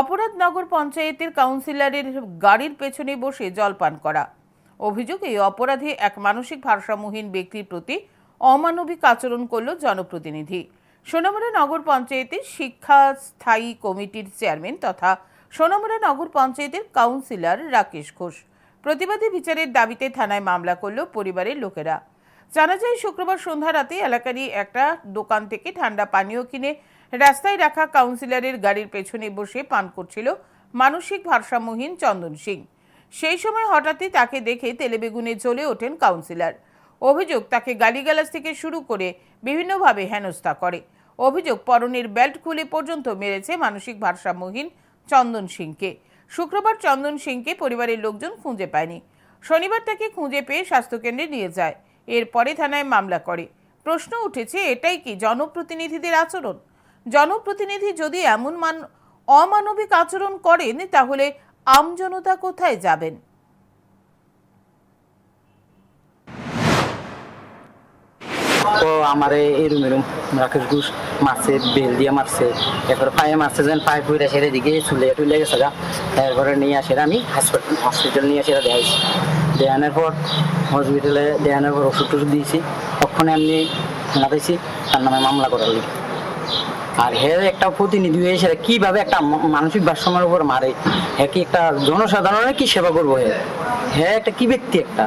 অপরাধনগর পঞ্চায়েতের কাউন্সিলরের গাড়ির পেছনে বসে জলপান করা। অভিযোগ এই অপরাধে এক মানসিক ভারসাম্যহীন ব্যক্তির প্রতি অমানবিক আচরণ করল জনপ্রতিনিধি। সোনামুড়া নগর পঞ্চায়েতের শিক্ষা স্থায়ী কমিটির চেয়ারম্যান তথা সোনামুড়া নগর পঞ্চায়েতের কাউন্সিলর রাকেশ ঘোষ। প্রতিবাদী বিচারের দাবিতে থানায় মামলা করল পরিবারের লোকেরা। জানা যায়, শুক্রবার সন্ধ্যা রাতে এলাকারই একটা দোকান থেকে ঠান্ডা পানীয় কিনে রাস্তায় রাখা কাউন্সিলরের গাড়ির পেছনে বসে পান করছিল মানসিক ভারসাম্যহীন চন্দন সিং। সেই সময় হঠাৎই তাকে দেখে তেলেবেগুনে জ্বলে ওঠেন কাউন্সিলর। অভিযোগ তাকে গালিগালাজ থেকে শুরু করে বিভিন্নভাবে হেনস্থা করে। অভিযোগ পরনের বেল্ট খুলে পর্যন্ত মেরেছে মানসিক ভারসাম্যহীন চন্দন সিংকে। শুক্রবার চন্দন সিংকে পরিবারের লোকজন খুঁজে পায়নি। শনিবার তাকে খুঁজে পেয়ে স্বাস্থ্যকেন্দ্রে নিয়ে যায়। এরপরে থানায় মামলা করে। প্রশ্ন উঠেছে, এটাই কি জনপ্রতিনিধিদের আচরণ? জনপ্রতিনিধি যদি এমন মান অমানবিক আচরণ করেন, তাহলে আমজনতা কোথায় যাবেন? তো আমারে এরম এরম রাকেশ ঘোষ মারছে, বেল দিয়ে মারছে। এরপরে পায়ে মারছে যেন, পায়ে পুরে সেরে দিকে চুলে টুলে গেছে গা। এরপরে নিয়ে আসে আমি হসপিটাল হসপিটাল নিয়ে এসে দেখাইছি দেখানোর পর হসপিটালে দেখানোর পর ওষুধ টষুধ দিয়েছি। তখন এমনি লাগাইছি তার নামে মামলা করার লিগে। আর হে একটা প্রতিনিধি হয়ে কীভাবে একটা মানসিক ভারসাম্যের উপর মারে? হে কি একটা জনসাধারণের কি সেবা করব হ্যাঁ হ্যাঁ একটা কি ব্যক্তি একটা?